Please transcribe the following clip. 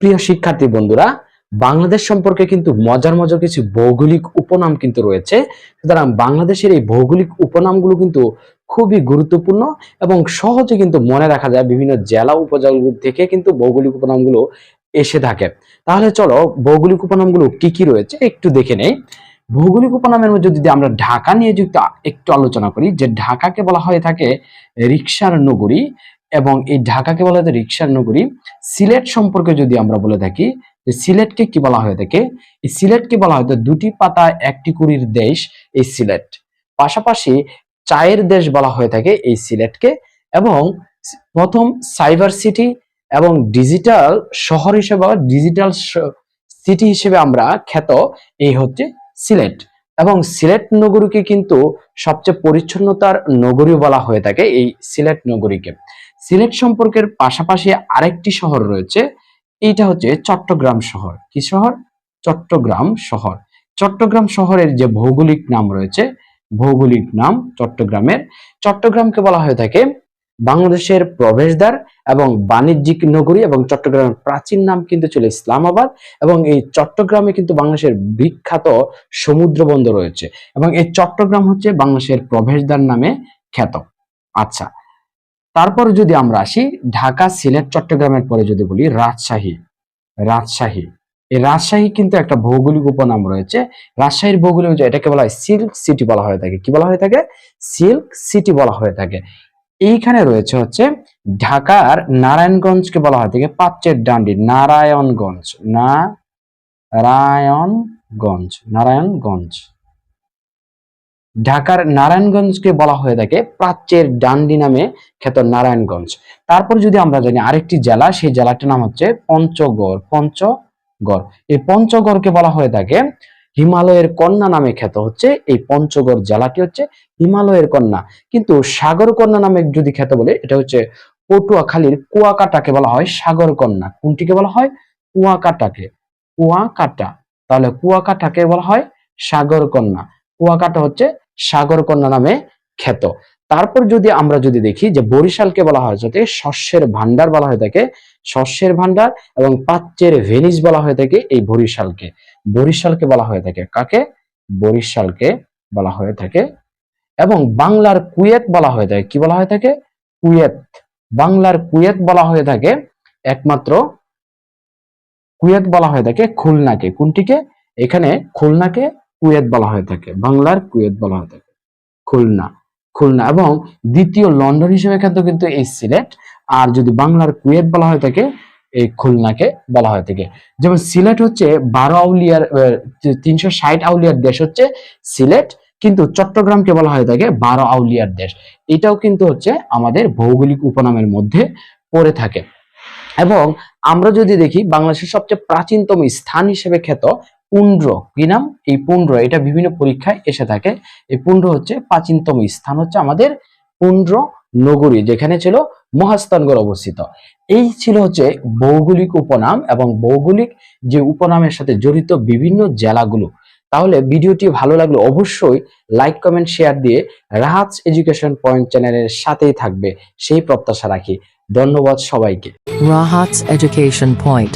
প্রিয় শিক্ষার্থী বন্ধুরা, বাংলাদেশ সম্পর্কে কিন্তু মজার মজার কিছু ভৌগোলিক উপনাম কিন্তু রয়েছে। সুতরাং বাংলাদেশের এই ভৌগোলিক উপনামগুলো কিন্তু খুবই গুরুত্বপূর্ণ এবং সহজে কিন্তু মনে রাখা যায় বিভিন্ন জেলা উপজেলাগুলো থেকে কিন্তু ভৌগোলিক উপনামগুলো এসে থাকে। তাহলে চলো ভৌগোলিক উপনামগুলো কি কি রয়েছে একটু দেখে নেই। ভৌগোলিক উপনামের মধ্যে যদি আমরা ঢাকা নিয়ে যুক্ত একটু আলোচনা করি, যে ঢাকাকে বলা হয়ে থাকে রিক্সার নগরী এবং এই ঢাকাকে বলা হয় রিক্সার নগরী। সিলেট সম্পর্কে যদি আমরা বলে থাকি, যে সিলেটকে কি বলা হয়ে থাকে? এই সিলেটকে বলা হয় দুটি পাতা একটি কুড়ির দেশ, এই সিলেট। পাশাপাশি চায়ের দেশ বলা হয়ে থাকে এই সিলেটকে এবং প্রথম সাইবার সিটি এবং ডিজিটাল শহর হিসেবে ডিজিটাল সিটি হিসেবে আমরা খ্যাত এই হচ্ছে সিলেট। এবং সিলেট নগরীকে কিন্তু সবচেয়ে পরিচ্ছন্নতার নগরী বলা হয়ে থাকে এই সিলেট নগরীকে। সিলেট সম্পর্কের পাশাপাশি আরেকটি শহর রয়েছে, এইটা হচ্ছে চট্টগ্রাম শহর। কি শহর? চট্টগ্রাম শহর। চট্টগ্রাম শহরের যে ভৌগোলিক নাম রয়েছে, ভৌগোলিক নাম চট্টগ্রামের। চট্টগ্রামকে বলা হয়ে থাকে বাংলাদেশের প্রবেশদ্বার এবং বাণিজ্যিক নগরী এবং চট্টগ্রামের প্রাচীন নাম কিন্তু ছিল ইসলামাবাদ এবং এই চট্টগ্রামে কিন্তু বাংলাদেশের বিখ্যাত সমুদ্র বন্দর রয়েছে এবং এই চট্টগ্রাম হচ্ছে বাংলাদেশের প্রবেশদ্বার নামে খ্যাত। আচ্ছা তারপর যদি আমরা আসি, ঢাকা, সিলেট, চট্টগ্রামের পরে যদি বলি, রাজশাহী। রাজশাহী। এই রাজশাহী কিন্তু একটা ভৌগোলিক উপনাম রয়েছে। রাজশাহীর ভৌগোলিক এটাকে বলা হয় সিল্ক সিটি বলা হয়ে থাকে। কি বলা হয়ে থাকে? সিল্ক সিটি বলা হয়ে থাকে। এইখানে রয়েছে হচ্ছে ঢাকার নারায়ণগঞ্জকে বলা হয় থাকে পাচ্চের ডান্ডি। নারায়ণগঞ্জ। না রায়ণগঞ্জ নারায়ণগঞ্জ। ঢাকার নারায়ণগঞ্জকে বলা হয়ে থাকে প্রাচ্যের ডান্ডি নামে খ্যাত নারায়ণগঞ্জ। তারপর যদি আমরা জানি আরেকটি জেলা, সেই জেলাটির নাম হচ্ছে পঞ্চগড়। পঞ্চগড়। এই পঞ্চগড়কে বলা হয়ে থাকে হিমালয়ের কন্যা নামে খ্যাত হচ্ছে। এই পঞ্চগড় জেলাটি হচ্ছে হিমালয়ের কন্যা। কিন্তু সাগর কন্যা নামে যদি খ্যাত বলে, এটা হচ্ছে পটুয়াখালীর কুয়াকাটাকে বলা হয় সাগর কন্যা। কোনটিকে বলা হয়? কুয়াকাটাকে। কুয়াকাটা। তাহলে কুয়াকাটাকে বলা হয় সাগর কন্যা। কুয়াকাটা হচ্ছে সাগর কন্যা নামে খ্যাত। তারপর যদি আমরা যদি দেখি যে বরিশালকে বলা হয় যাতে শস্যের ভান্ডার বলা হয়ে থাকে, শস্যের ভান্ডার এবং পাচ্যের ভেনিস বলা হয়ে থাকে এই বরিশালকে। বরিশালকে বলা হয়ে থাকে কাকে? বরিশালকে বলা হয়ে থাকে। এবং বাংলার কুয়েত বলা হয়ে থাকে, কি বলা হয়ে থাকে? কুয়েত। বাংলার কুয়েত বলা হয়ে থাকে একমাত্র কুয়েত বলা হয়ে থাকে খুলনাকে। কোনটিকে? এখানে খুলনাকে কুয়েত বলা হয়ে থাকে, বাংলার কুয়েত বলা হয়ে থাকে, খুলনা খুলনা এবং দ্বিতীয় লন্ডন হিসেবে খ্যাত কিন্তু এই সিলেট, আর যদি বাংলার কুয়েত বলা হয়ে থাকে, এই খুলনাকে বলা হয়ে থাকে। যেমন সিলেট হচ্ছে বারো আউলিয়ার তিনশো ষাট আউলিয়ার দেশ হচ্ছে সিলেট, কিন্তু চট্টগ্রামকে বলা হয়ে থাকে বারো আউলিয়ার দেশ। এটাও কিন্তু হচ্ছে আমাদের ভৌগোলিক উপনামের মধ্যে পড়ে থাকে। এবং আমরা যদি দেখি, বাংলাদেশের সবচেয়ে প্রাচীনতম স্থান হিসেবে খ্যাত পুন্ড্র, কি নাম? এই পুন্ড্র, এটা বিভিন্ন পরীক্ষায় এসে থাকে। এই পুন্ড্র হচ্ছে প্রাচীনতম স্থান, হচ্ছে আমাদের পুন্ড্র নগরী, যেখানে ছিল মহাস্থানগড় অবস্থিত। এই ছিল হচ্ছে ভৌগোলিক উপনাম এবং ভৌগোলিক যে উপনামের সাথে জড়িত বিভিন্ন জেলাগুলো। তাহলে ভিডিওটি ভালো লাগলে অবশ্যই লাইক, কমেন্ট, শেয়ার দিয়ে রাহাত এডুকেশন পয়েন্ট চ্যানেলের সাথেই থাকবে। সেই প্রত্যাশা রাখি। ধন্যবাদ সবাইকে। Rahat's Education Point.